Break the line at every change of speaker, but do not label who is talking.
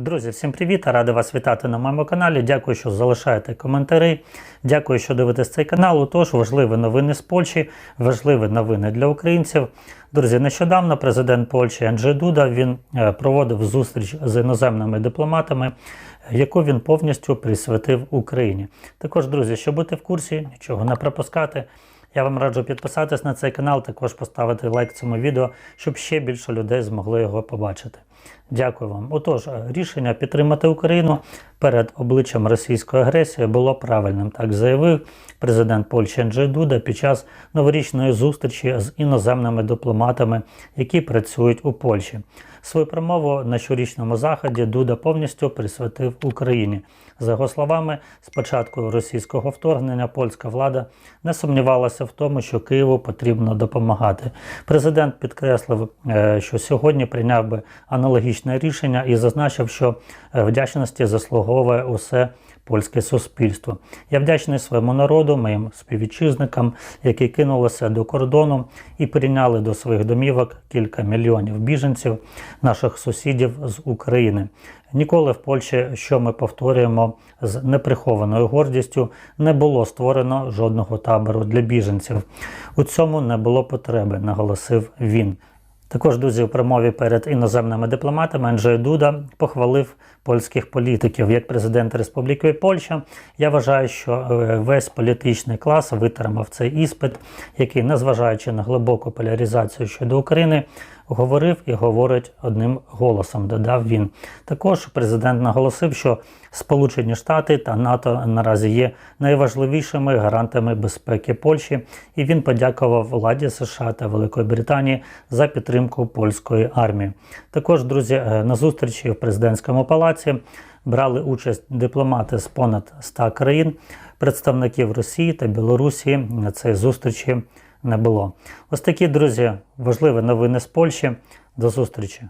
Друзі, всім привіт! Радий вас вітати на моєму каналі. Дякую, що залишаєте коментарі. Дякую, що дивитесь цей канал. Тож важливі новини з Польщі, важливі новини для українців. Друзі, нещодавно президент Польщі Анджей Дуда він е, проводив зустріч з іноземними дипломатами, яку він повністю присвятив Україні. Також, друзі, щоб бути в курсі, нічого не пропускати. Я вам раджу підписатись на цей канал, також поставити лайк цьому відео, щоб ще більше людей змогли його побачити. Дякую вам. Отож, е, рішення підтримати Україну перед обличчям російської агресії було правильним. Так заявив президент Польщі Анджей Дуда під час новорічної зустрічі з іноземними дипломатами, які працюють у Польщі. Свою промову на щорічному заході Дуда повністю присвятив Україні. За його словами, з початку російського вторгнення польська влада не сумнівалася в тому, що Києву потрібно допомагати. Президент підкреслив, е, що сьогодні прийняв би аналогічне рішення і зазначив, що е, вдячності заслуговує усе польське суспільство. Я вдячний своєму народу, моїм співвітчизникам, які кинулися до кордону і прийняли до своїх домівок кілька мільйонів біженців, наших сусідів з України. Ніколи в Польщі, що ми повторюємо з неприхованою гордістю, не було створено жодного табору для біженців. У цьому не було потреби, наголосив він. Також, друзі, у промові перед іноземними дипломатами Анджей Дуда похвалив польських політиків як президент Республіки Польща. Я вважаю, що е, весь політичний клас витримав цей іспит, який, незважаючи на глибоку поляризацію щодо України, говорив і говорить одним голосом. Додав він. Також президент наголосив, що Сполучені Штати та НАТО наразі є найважливішими гарантами безпеки Польщі, і він подякував владі США та Великої Британії за підтримку польської армії. Також, друзі, е, на зустрічі в президентському палаці брали участь дипломати з понад 100 країн, представників Росії та Білорусі на цій зустрічі не було. Ось такі, друзі, важливі новини з Польщі. До зустрічі!